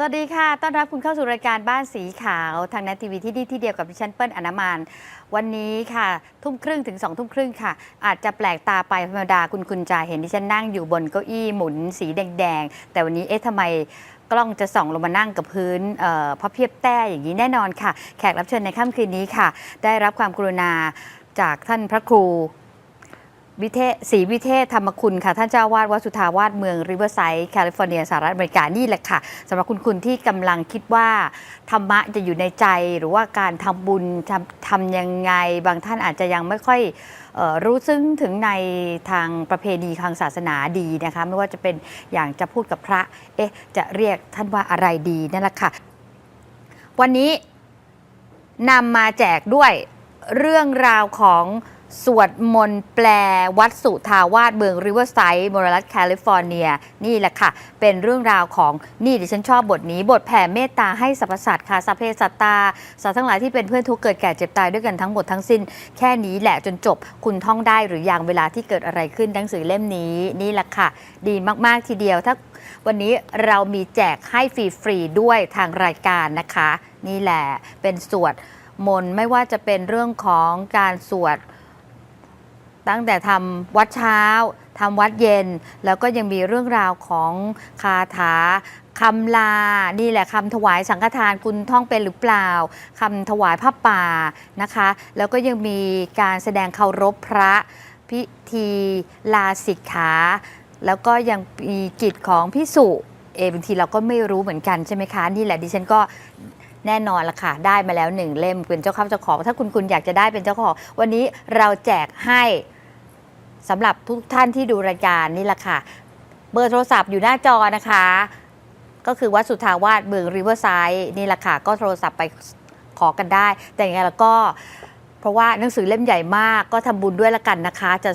สวัสดีค่ะ ต้อนรับคุณเข้าสู่รายการบ้านสีขาวทางนทีวีที่นี่ที่เดียวกับดิฉันเปิ้ลอนามานวันนี้ค่ะ ทุ่มครึ่งถึงสองทุ่มครึ่งค่ะ อาจจะแปลกตาไปธรรมดาคุณคุณจะเห็นดิฉันนั่งอยู่บนเก้าอี้หมุนสีแดงๆ แต่วันนี้เอ๊ะทำไมกล้องจะส่องลงมานั่งกับพื้นเอ่อพระเพียบแต้อย่างนี้แน่นอนค่ะ แขกรับเชิญในค่ำคืนนี้ค่ะ ได้รับความกรุณาจากท่านพระครู วิเทศศรีวิเทศธรรมคุณค่ะ ท่านเจ้าวาดวัดสุทาวาสเมืองริเวอร์ไซด์แคลิฟอร์เนียสหรัฐอเมริกานี่แหละค่ะสำหรับคุณคุณที่กำลังคิดว่า ธรรมะจะอยู่ในใจหรือว่าการทำบุญทำทำยังไง บางท่านอาจจะยังไม่ค่อยรู้ซึ้งถึงในทางประเพณีทางศาสนาดีนะคะไม่ว่าจะเป็นอย่างจะพูดกับพระเอ๊ะจะเรียกท่านว่าอะไรดีนั่นแหละค่ะ วันนี้นำมาแจกด้วยเรื่องราวของ สวดมนต์แปลวัดสุทาวาสเมืองริเวอร์ไซด์มอรัฐแคลิฟอร์เนีย นี่แหละค่ะ เป็นเรื่องราวของนี่ดิฉันชอบบทนี้ บทแผ่เมตตาให้สรรพสัตว์ค่ะสัพเพสัตตาสัตว์ทั้งหลายที่เป็นเพื่อนทุกเกิดแก่เจ็บตายด้วยกันทั้งหมดทั้งสิ้น แค่นี้แหละจนจบคุณท่องได้หรือยังเวลาที่เกิดอะไรขึ้นหนังสือเล่มนี้นี่แหละค่ะ ดีมากๆทีเดียวถ้าวันนี้เรามีแจกให้ฟรีๆด้วยทางรายการนะคะ นี่แหละเป็นสวดมนต์ไม่ว่าจะเป็นเรื่องของการสวด ตั้งแต่ทำวัดเช้าทำวัดเย็น แล้วก็ยังมีเรื่องราวของคาถาคำลา นี่แหละคำถวายสังฆทานคุณท่องเป็นหรือเปล่าคำถวายผ้าป่านะคะ แล้วก็ยังมีการแสดงเคารพพระพิธีลาสิกขา แล้วก็ยังมีกิจของพิสุเออบางทีเราก็ไม่รู้เหมือนกันใช่ไหมคะ นี่แหละดิฉันก็แน่นอนละค่ะ ได้มาแล้วหนึ่งเล่มเป็นเจ้าข้าเจ้าของ ถ้าคุณคุณอยากจะได้เป็นเจ้าของ วันนี้เราแจกให้ สำหรับทุกท่านที่ดูรายการนี่แหละค่ะ เบอร์โทรศัพท์อยู่หน้าจอนะคะ ก็คือวัดสุทาวาสเบืองริเวอร์ไซด์นี่แหละค่ะ ก็โทรศัพท์ไปขอกันได้ แต่ยังไงแล้วก็เพราะว่าหนังสือเล่มใหญ่มากก็ทำบุญด้วยละกันนะคะ จะ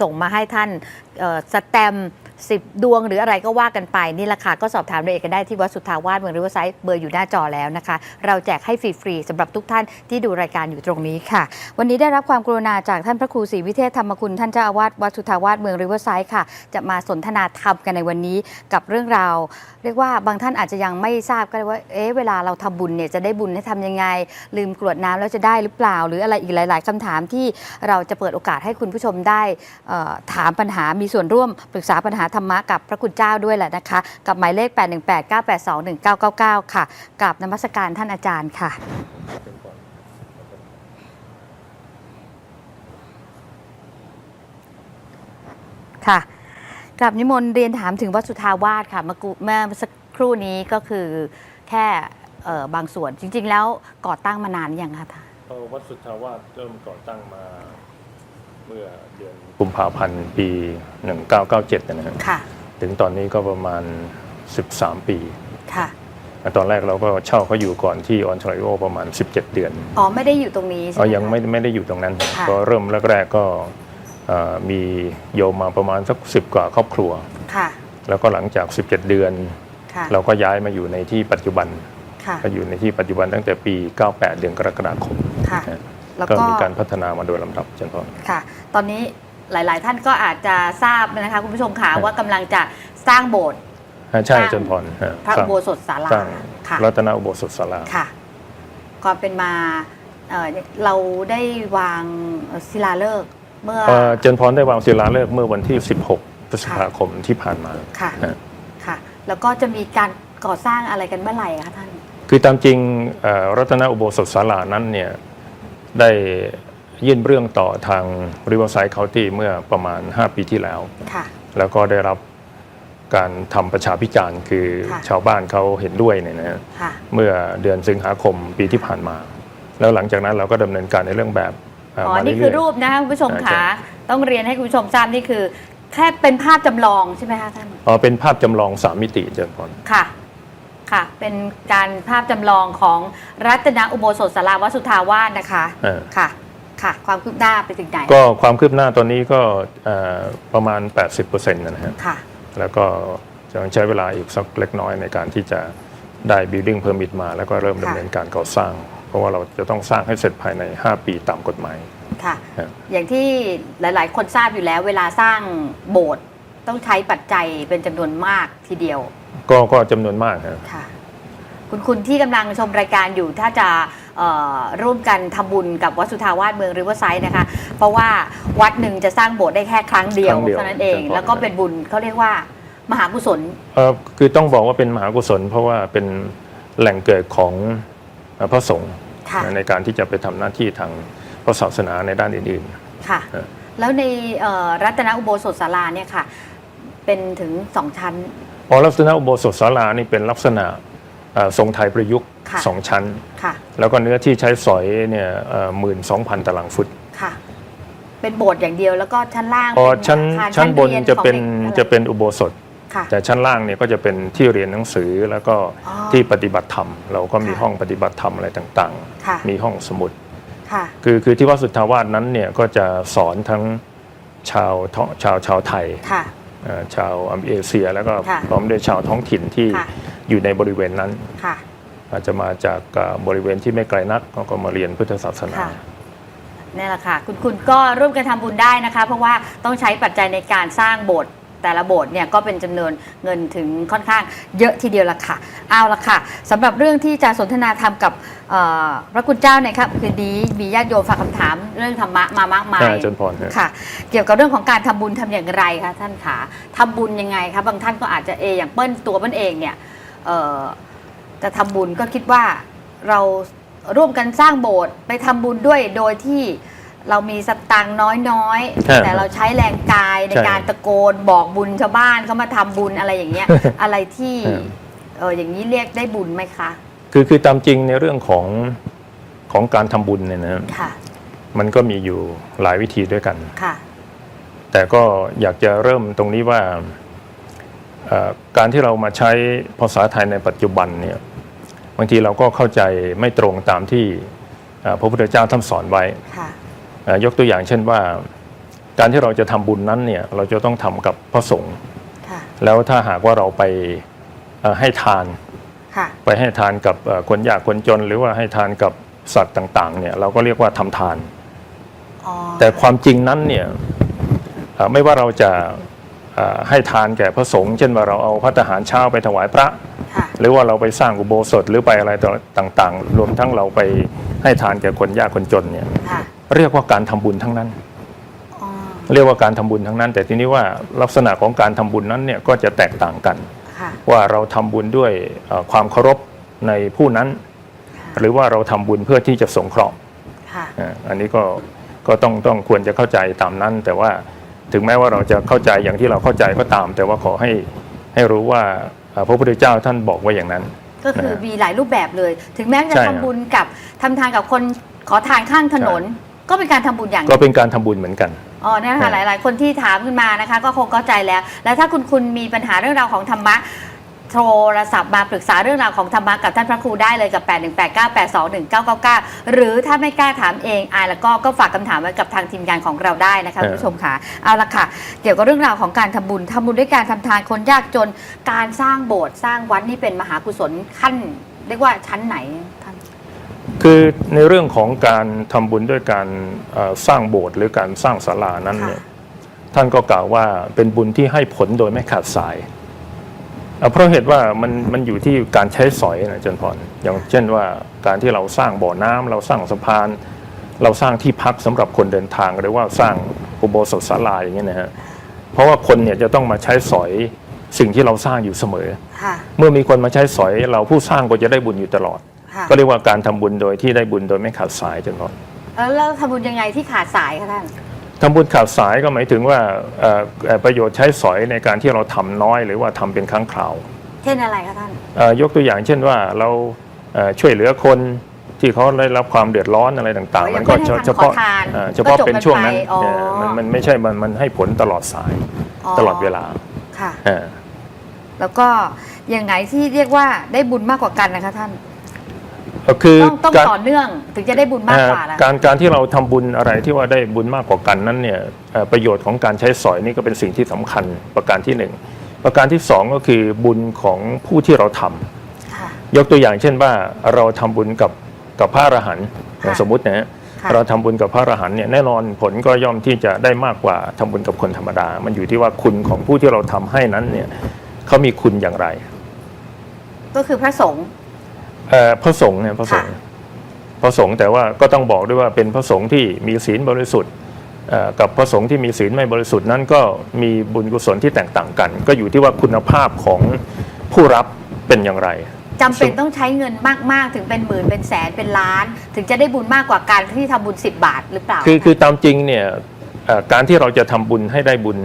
ส่งมาให้ท่านสแตม 10 ดวงหรืออะไรก็ว่ากันไป นี่แหละค่ะ ก็สอบถามรายเอกันได้ที่วัดสุทาวาสเมืองริเวอร์ไซด์เบอร์อยู่หน้าจอแล้วนะคะ เราแจกให้ฟรีๆสำหรับทุกท่านที่ดูรายการอยู่ตรงนี้ค่ะ วันนี้ได้รับความกรุณาจากท่านพระครูศรีวิเทศธรรมคุณท่านเจ้าอาวาสวัดสุทาวาสเมืองริเวอร์ไซด์ค่ะ จะมาสนทนาธรรมกันในวันนี้กับเรื่องราว เรียกว่าบางท่านอาจจะยังไม่ทราบก็ได้ว่าเอ๊ะเวลาเราทำบุญเนี่ยจะได้บุญให้ทำยังไง ลืมกรวดน้ำแล้วจะได้หรือเปล่า หรืออะไรอีกหลาย ๆ คำถามที่เราจะเปิดโอกาสให้คุณผู้ชมได้ถามปัญหามีส่วนร่วมปรึกษาปัญหาธรรมะกับพระคุณเจ้าด้วยแหละนะคะ กับหมายเลข 818-982-1999 ค่ะกับนมัสการท่านอาจารย์ค่ะค่ะกลับนิมนต์เรียนถามถึงวัดสุทาวาสค่ะเมื่อเมื่อสักครู่นี้ก็คือแค่บางส่วนจริง ๆ แล้วก่อตั้งมานานยังคะท่านวัดสุทาวาสเริ่มก่อตั้งมา เมื่อเดือนกุมภาพันธ์ปี 1997 นะฮะค่ะถึงตอนนี้ก็ประมาณ 13 ปี ค่ะแต่ตอนแรกเราก็เช่าเขาอยู่ก่อนที่ออนทริโอประมาณ 17 เดือนอ๋อ ไม่ได้อยู่ตรงนี้ใช่เอ่ไหอมยังไม่คะไม่ได้อยู่ตรงนั้นค่ะ ก็เริ่มแรก ๆก็เอ่อมีโยมมาประมาณสักสิบกว่าครอบครัว ค่ะ แล้วก็หลังจาก 17 เดือน ค่ะ เราก็ย้ายมาอยู่ในที่ปัจจุบันค่ะ ก็อยู่ในที่ปัจจุบันตั้งแต่ปี 98 เดือนกรกฎาคม ค่ะ นะ แล้วก็ก็มีการพัฒนามาโดยลำดับเช่นพอค่ะ ตอนนี้หลาย ๆ ท่านก็อาจจะทราบนะคะคุณผู้ชมค่ะครับว่ากำลังจะสร้างโบสถ์ฮะใช่สร้างเจนพรฮะพระสอุร้างโบสถศาลาสร้างค่ะรัตนอุโบสถศาลาค่ะความเป็นมาเอ่อเราได้วางศิลาฤกษ์เมื่อเอ่อเจนพรได้วางศิลาฤกษ์เมื่อวันที่ 16พฤษภาคมที่ผ่านมาค่ะฮะค่ะ แล้วก็จะมีการก่อสร้างอะไรกันเมื่อไหร่คะท่าน คือตามจริงเอ่อรัตนอุโบสถศาลานั้นเนี่ย ได้ยื่นเรื่องต่อทาง Riverside County เมื่อประมาณ 5 ปีที่แล้ว ค่ะ แล้วก็ได้รับการทำประชาพิจารณ์คือค่ะ ชาวบ้านเขาเห็นด้วยเนี่ยนะฮะ ค่ะ เมื่อเดือนสิงหาคมปีที่ผ่านมา แล้วหลังจากนั้นเราก็ดำเนินการในเรื่องแบบเอ่ออ๋อ มานี่เรื่คืออยๆรูปนะคะคุณผู้ชมอ่าค่ะใช่ต้องเรียนให้คุณผู้ชมทราบนี่คือ แค่เป็นภาพจำลองใช่ไหมคะท่าน อ๋อเป็นภาพจำลองสามมิติเจนพรค่ะ ค่ะ เป็นการภาพจำลองของรัตนอุโบสถสาราวัดสุทธาวาสนะคะเออ ค่ะ ค่ะ ความคืบหน้าไปถึงไหนก็ความคืบหน้าตอนนี้ก็เอ่อประมาณ 80%นะฮะ ค่ะ แล้วก็จะใช้เวลาอีกสักเล็กน้อยในการที่จะได้ building permit มา แล้วก็เริ่มค่ะดำเนินการก่อสร้าง เพราะว่าเราจะต้องสร้างให้เสร็จภายใน 5 ปีตามกฎหมาย ค่ะ ครับ อย่างที่หลาย ๆ คนทราบอยู่แล้ว เวลาสร้างโบสถ์ต้องใช้ปัจจัยเป็นจำนวนมากทีเดียว ก็ก็จำนวนมากครับ ค่ะ คุณคุณที่กำลังชมรายการอยู่ถ้าจะเอ่อร่วมกันทำบุญกับวัดสุทธาวาสเมืองริเวอร์ไซด์นะคะ เพราะว่าวัดหนึ่งจะสร้างโบสถ์ได้แค่ครั้งเดียวครั้งเดียวเท่านั้นเอง ใช่ครับ แล้วก็เป็นบุญเขาเรียกว่ามหากุศล เออคือต้องบอกว่าเป็นมหากุศล เพราะว่าเป็นแหล่งเกิดของเอ่อพระสงฆ์ค่ะ ในการที่จะไปทำหน้าที่ทางพระศาสนาในด้านอื่น ค่ะ เออ แล้วในเอ่อรัตนอุโบสถศาลาเนี่ยค่ะ เป็นถึงสองชั้น ๆพอลักษณะอุโบสถศาลานี่เป็นลักษณะเอ่อทรงไทยประยุกต์ค่ะสองชั้นค่ะแล้วก็เนื้อที่ใช้สอยเนี่ยหมื่นสองพันตารางฟุตค่ะ เป็นโบสถ์อย่างเดียวแล้วก็ชั้นล่างพอเป็นชั้นอาคารชั้นบนรียจะเป็นของด็กจะเป็นอุโบสถค่ะแต่ชั้นล่างเนี่ยก็จะเป็นที่เรียนหนังสือแล้วก็อ๋อที่ปฏิบัติธรรม เราก็มีค่ะห้องปฏิบัติธรรมอะไรต่างค่ะๆมีห้องสมุดค่ะคือคือที่วัดสุทธาวาสนั้นเนี่ยก็จะสอนทั้งชาวท้องชาวชาวไทยค่ะเอ่อ ชาวเอเชีย แล้วก็ค่ะพร้อมด้วยชาวท้องถิ่นที่ค่ะอยู่ในบริเวณนั้นค่ะอาจจะมาจากเอ่อบริเวณที่ไม่ไกลนักเขาก็มาเรียนพุทธศาสนาค่ะนี่แหละค่ะ คุณคุณก็ร่วมกันทำบุญได้นะคะ เพราะว่าต้องใช้ปัจจัยในการสร้างโบสถ์ แต่ละโบสถ์เนี่ยก็เป็นจำนวนเงินถึงค่อนข้างเยอะทีเดียวละค่ะ เอาละค่ะสำหรับเรื่องที่จะสนทนาธรรมกับเอ่อพระคุณเจ้าในครับคืนนี้มีญาติโยมฝากคำถามเรื่องธรรมะมามากมายใช่จนพรฮะค่ะ เกี่ยวกับเรื่องของการทำบุญทำอย่างไรคะท่านขาทำบุญยังไงคะบางท่านก็อาจจะเอออย่างเปิ้ลตัวเปิ้ลเองเนี่ยเอ่อจะทำบุญก็คิดว่าเราร่วมกันสร้างโบสถ์ไปทำบุญด้วยโดยที่ เรามีสตังค์น้อยใช่ๆแต่เราใช้แรงกายในใช่การตะโกนบอกบุญชาวบ้านเขามาทำบุญอะไรอย่างเงี้ย อะไรที่เออเอออย่างนี้เรียกได้บุญไหมคะ คือคือตามจริงในเรื่องของของการทำบุญเนี่ยนะค่ะมันก็มีอยู่หลายวิธีด้วยกันค่ะ แต่ก็อยากจะเริ่มตรงนี้ว่าเอ่อการที่เรามาใช้ภาษาไทยในปัจจุบันเนี่ยบางทีเราก็เข้าใจไม่ตรงตามที่เอ่อพระพุทธเจ้าท่านสอนไว้ค่ะเอ่อ ยกตัวอย่างเช่นว่า การที่เราจะทำบุญนั้นเนี่ยเราจะต้องทำกับพระสงฆ์ค่ะแล้วถ้าหากว่าเราไปเอ่อให้ทานค่ะไปให้ทานกับเอ่อคนยากคนจน หรือว่าให้ทานกับสัตว์ต่างๆเนี่ยเราก็เรียกว่าทำทานอ๋อแต่ความจริงนั้นเนี่ยเอ่อไม่ว่าเราจะเอ่อให้ทานแก่พระสงฆ์เช่นว่าเราเอาพระทหารเช้าไปถวายพระค่ะหรือว่าเราไปสร้างอุโบสถหรือไปอะไรต่างๆ รวมทั้งเราไปให้ทานแก่คนยากคนจนเนี่ยค่ะ เรียกว่าการทำบุญทั้งนั้นอ๋อเรียกว่าการทำบุญทั้งนั้น แต่ทีนี้ว่าลักษณะของการทำบุญนั้นเนี่ยก็จะแตกต่างกันค่ะว่าเราทำบุญด้วยเอ่อความเคารพในผู้นั้น หรือว่าเราทำบุญเพื่อที่จะสงเคราะห์ค่ะอ่าอันนี้ก็ก็ต้องต้องควรจะเข้าใจตามนั้น แต่ว่าถึงแม้ว่าเราจะเข้าใจอย่างที่เราเข้าใจก็ตาม แต่ว่าขอให้ให้รู้ว่าเอ่อพระพุทธเจ้าท่านบอกไว่าอย่างนั้น ก็คือนะฮะมีหลายรูปแบบเลย ถึงแม้จะใช่ครับทำบุญกับทำทานกับคนขอทานข้างถนน ก็เป็นการทำบุญอย่างหก็นึ่งเป็นการทำบุญเหมือนกัน อ๋อนั่นค่ะใช่หลายๆ คนที่ถามขึ้นมานะคะ ก็คงเข้าใจแล้ว แล้วถ้าคุณคุณมีปัญหาเรื่องราวของธรรมะ โทรศัพท์มาปรึกษาเรื่องราวของธรรมะกับท่านพระครูได้เลยกับ 818982199 หรือถ้าไม่กล้าถามเองอายแล้วก็ก็ฝากคำถามไว้กับทางทีมงานของเราได้นะคะเออ คุณผู้ชมค่ะ เอาละค่ะ เกี่ยวกับเรื่องราวของการทำบุญทำบุญด้วยการทำทานคนยากจน การสร้างโบสถ์สร้างวัดนี่เป็นมหากุศลขั้น เรียกว่าชั้นไหนท่าน คือในเรื่องของการทำบุญด้วยการเอ่อสร้างโบสถ์หรือการสร้างศาลานั้นเนี่ยท่านก็กล่าวว่าเป็นบุญที่ให้ผลโดยไม่ขาดสายเอ่อเพราะเหตุว่ามันมันอยู่ที่การใช้สอยนะอาจารย์พรอย่างเช่นว่าการที่เราสร้างบ่อน้ำเราสร้างสะพาน เราสร้างที่พักสำหรับคนเดินทางหรือว่าสร้างอุโบสถศาลาอย่างเงี้ยนะฮะเพราะว่าคนเนี่ยจะต้องมาใช้สอยสิ่งที่เราสร้างอยู่เสมอค่ะเมื่อมีคนมาใช้สอยเราผู้สร้างก็จะได้บุญอยู่ตลอดค่ะ ก็เรียกว่าการทำบุญโดยที่ได้บุญโดยไม่ขาดสายจนพอแล้วเราทำบุญยังไงที่ขาดสายคะท่านทำบุญขาดสายก็หมายถึงว่าเอ่อเอ่อประโยชน์ใช้สอยในการที่เราทำน้อยหรือว่าทำเป็นครั้งคราว เช่นอะไรคะท่านเอ่อยกตัวอย่างเช่นว่าเราเอ่อช่วยเหลือคนที่เขาได้รับความเดือดร้อนอะไรต่างอ๋อๆมันก็อย่างเช่นให้เฉพาะขอทานเอ่อเฉพาะก็จบเป็นช่วงนั้นกันไปอ๋อเอ่อมันมันไม่ใช่มันมันให้ผลตลอดสายตลอดเวลาค่ะเอ่อแล้วก็อย่างไงที่เรียกว่าได้บุญมากกว่ากันนะคะท่านก็ คือต้องต้องการ ต่อเนื่องถึงจะได้บุญมากกว่าเอ่อนะการการที่เราทำบุญอะไรที่ว่าได้บุญมากกว่ากันนั้นเนี่ยเอ่อประโยชน์ของการใช้สอยนี่ก็เป็นสิ่งที่สำคัญประการที่หนึ่งประการที่สองก็คือบุญของผู้ที่เราทำค่ะ ยกตัวอย่างเช่นว่าเราทำบุญกับกับพระอรหันต์ค่ะอย่างสมมตินะฮะค่ะ เราทำบุญกับพระอรหันต์เนี่ยแน่นอนผลก็ย่อมที่จะได้มากกว่าทำบุญกับคนธรรมดา มันอยู่ที่ว่าคุณของผู้ที่เราทำให้นั้นเนี่ยเขามีคุณอย่างไร ก็คือพระสงฆ์ เอ่อพระสงฆ์เนี่ยพระสงฆ์พระสงฆ์แต่ว่าก็ต้องบอกด้วยว่าเป็นพระสงฆ์ที่มีศีลบริสุทธิ์เอ่อกับพระสงฆ์ที่มีศีลไม่บริสุทธิ์นั้นก็มีบุญกุศลที่แตกต่างกัน ก็อยู่ที่ว่าคุณภาพของผู้รับเป็นอย่างไร จำเป็นต้องใช้เงินมาก ๆ ถึงเป็นหมื่นเป็นแสนเป็นล้าน ถึงจะได้บุญมากกว่าการที่ทำบุญ 10 บาทหรือเปล่าคือคือตามจริงเนี่ยเอ่อการที่เราจะทำบุญให้ได้บุญ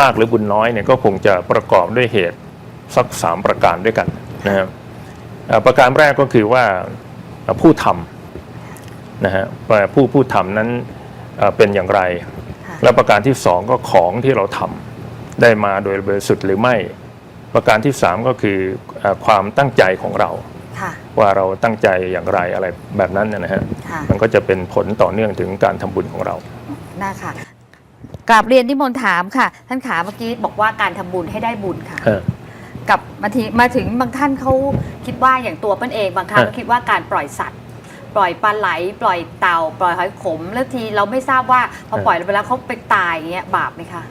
มากหรือบุญน้อยเนี่ยก็คงจะประกอบด้วยเหตุสักสามประการด้วยกันนะครับเอ่อ ประการแรกก็คือว่าเอ่อผู้ทำนะฮะว่าผู้ผู้ทำนั้นเอ่อเป็นอย่างไรค่ะและประการที่สองก็ของที่เราทำได้มาโดยบริสุทธิ์หรือไม่ ประการที่สามก็คือเอ่อความตั้งใจของเราค่ะว่าเราตั้งใจอย่างไรอะไรแบบนั้นนะฮะค่ะมันก็จะเป็นผลต่อเนื่องถึงการทำบุญของเรานะคะกราบเรียนที่มนต์ถามค่ะ ท่านขาเมื่อกี้บอกว่าการทำบุญให้ได้บุญค่ะเออ กับมาทีมาถึงบางท่านเขาคิดว่าอย่างตัวเปิ้ลเองบางครั้งฮะก็คิดว่าการปล่อยสัตว์ ปล่อยปลาไหล ปล่อยเต่า ปล่อยหอยขม แล้วทีเราไม่ทราบว่าพอปล่อยไปแล้วเขาไปตายอย่างเงี้ยบาปไหมคะ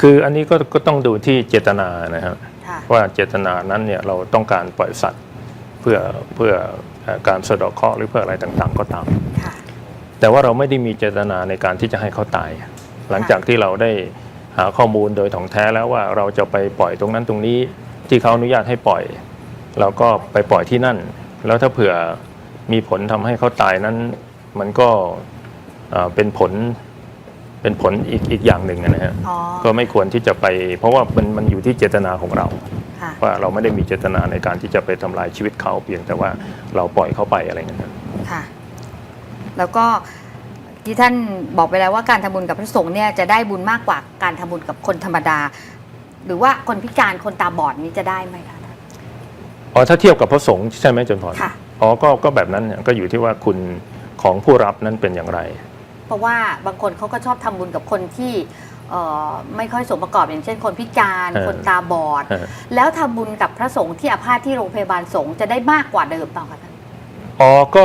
คืออันนี้ก็ก็ต้องดูที่เจตนานะครับค่ะว่าเจตนานั้นเนี่ยเราต้องการปล่อยสัตว์เพื่อเพื่อเอ่อการสะเดาะเคราะห์หรือเพื่ออะไรต่างๆ ก็ตามค่ะแต่ว่าเราไม่ได้มีเจตนาในการที่จะให้เขาตาย หลังจากที่เราได้ หาข้อมูลโดยถ่องแท้แล้วว่าเราจะไปปล่อยตรงนั้นตรงนี้ที่เขาอนุญาตให้ปล่อย เราก็ไปปล่อยที่นั่น แล้วถ้าเผื่อมีผลทำให้เขาตายนั้น มันก็เอ่อเป็นผลเป็นผลอีกอีกอย่างหนึ่งนะฮะอ๋อก็ไม่ควรที่จะไป เพราะว่ามันมันอยู่ที่เจตนาของเราค่ะว่าเราไม่ได้มีเจตนาในการที่จะไปทำลายชีวิตเขาเพียงแต่ว่าเราปล่อยเขาไปอะไรเงี้ยนะค่ะ แล้วก็ ที่ท่านบอกไปแล้วว่าการทำบุญกับพระสงฆ์เนี่ยจะได้บุญมากกว่าการทำบุญกับคนธรรมดา หรือว่าคนพิการคนตาบอดนี้จะได้ไหมคะอ๋อถ้าเทียบกับพระสงฆ์ใช่ไหมจนพรค่ะอ๋อก็ก็แบบนั้นเนี่ยก็อยู่ที่ว่าคุณของผู้รับนั้นเป็นอย่างไร เพราะว่าบางคนเขาก็ชอบทำบุญกับคนที่เอ่อไม่ค่อยสมประกอบอย่างเช่น คนพิการเออคนตาบอดเออแล้วทำบุญกับพระสงฆ์ที่อาพาธที่โรงพยาบาลสงฆ์จะได้มากกว่าเดิมเปล่าคะท่าน อ๋อก็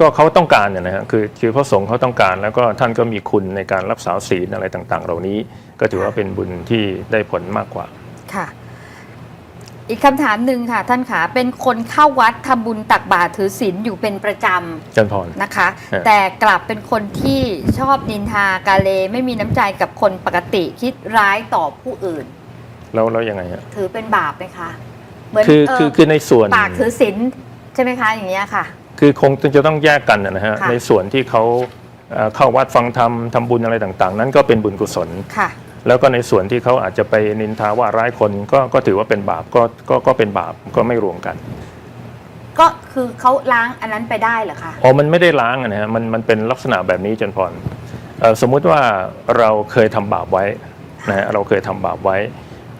ก็เขาต้องการเนี่ยนะฮะคือคือพระสงฆ์เขาต้องการ แล้วก็ท่านก็มีคุณในการรักษาศีลอะไรต่างๆ เหล่านี้ ก็ถือว่าเป็นบุญที่ได้ผลมากกว่าค่ะ อีกคำถามหนึ่งค่ะ ท่านขาเป็นคนเข้าวัดทำบุญตักบาตรถือศีลอยู่เป็นประจำจันพร นะคะ ฮะ แต่กลับเป็นคนที่ชอบนินทากาเลไม่มีน้ำใจกับคนปกติคิดร้ายต่อผู้อื่น แล้วแล้วยังไงฮะถือเป็นบาปไหมคะเหมือนคือเคือคือในส่วน ปากถือศีลใช่ไหมคะอย่างเงี้ยค่ะ คือคงจะต้องแยกกันนะฮะค่ะ ในส่วนที่เขาเอ่อเข้าวัดฟังธรรมทำบุญอะไรต่างๆ นั้นก็เป็นบุญกุศล ค่ะ แล้วก็ในส่วนที่เขาอาจจะไปนินทาว่าร้ายคนก็ก็ถือว่าเป็นบาปก็ก็ก็เป็นบาปก็ไม่รวมกัน ก็คือเขาล้างอันนั้นไปได้เหรอคะ อ๋อ มันไม่ได้ล้างอะนะฮะ มัน มันเป็นลักษณะแบบนี้จนพรเอ่อสมมุติว่าเราเคยทำบาปไว้นะฮะ เราเคยทำบาปไว้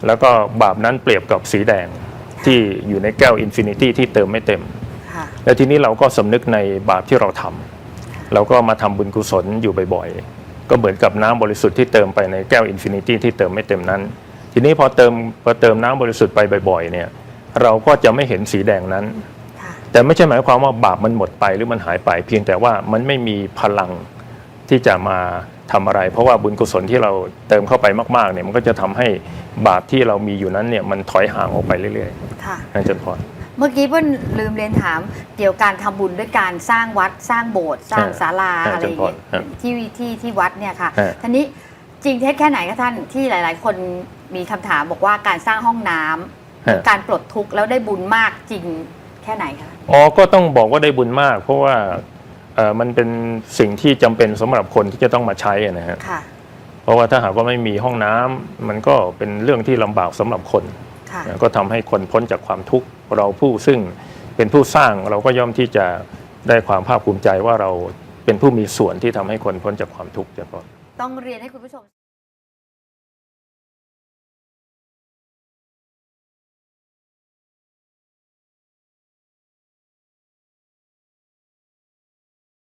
แล้วก็บาปนั้นเปรียบกับสีแดงที่อยู่ในแก้วอินฟินิตี้ที่เติมไม่เต็มค่ะ แล้วทีนี้เราก็สำนึกในบาปที่เราทำเราก็มาทำบุญกุศลอยู่บ่อยๆ ก็เหมือนกับน้ำบริสุทธิ์ที่เติมไปในแก้วอินฟินิตี้ที่เติมไม่เต็มนั้น ทีนี้พอเติมพอเติมน้ำบริสุทธิ์ไปบ่อยๆเนี่ยเราก็จะไม่เห็นสีแดงนั้นค่ะแต่ไม่ใช่หมายความว่าบาปมันหมดไปหรือมันหายไป เพียงแต่ว่ามันไม่มีพลังที่จะมาทำอะไร เพราะว่าบุญกุศลที่เราเติมเข้าไปมากๆเนี่ยมันก็จะทำให้บาปที่เรามีอยู่นั้นเนี่ยมันถอยห่างออกไปเรื่อยค่ะๆนั่นจนพอ เมื่อกี้เพิ่นลืมเรียนถามเกี่ยวกับการทำบุญด้วยการสร้างวัดสร้างโบสถ์สร้างเออศาลาเอออะไรอย่างเงี้ยเจริญพรครับที่ที่ที่วัดเนี่ยค่ะเออทีนี้จริงเท็จแค่ไหนคะท่านที่หลาย ๆ คนมีคำถามบอกว่าการสร้างห้องน้ำฮะ การปลดทุกข์แล้วได้บุญมากจริงแค่ไหนคะ อ๋อ ก็ต้องบอกว่าได้บุญมาก เพราะว่าเอ่อมันเป็นสิ่งที่จำเป็นสำหรับคนที่จะต้องมาใช้อะนะฮะ ค่ะ เพราะว่าถ้าหากว่าไม่มีห้องน้ำมันก็เป็นเรื่องที่ลำบากสำหรับคนค่ะ นะก็ทำให้คนพ้นจากความทุกข์ เราผู้ซึ่งเป็นผู้สร้างเราก็ย่อมที่จะได้ความภาคภูมิใจว่าเราเป็นผู้มีส่วนที่ทำให้คนพ้นจากความทุกข์จากก่อน ต้องเรียนให้คุณผู้ชม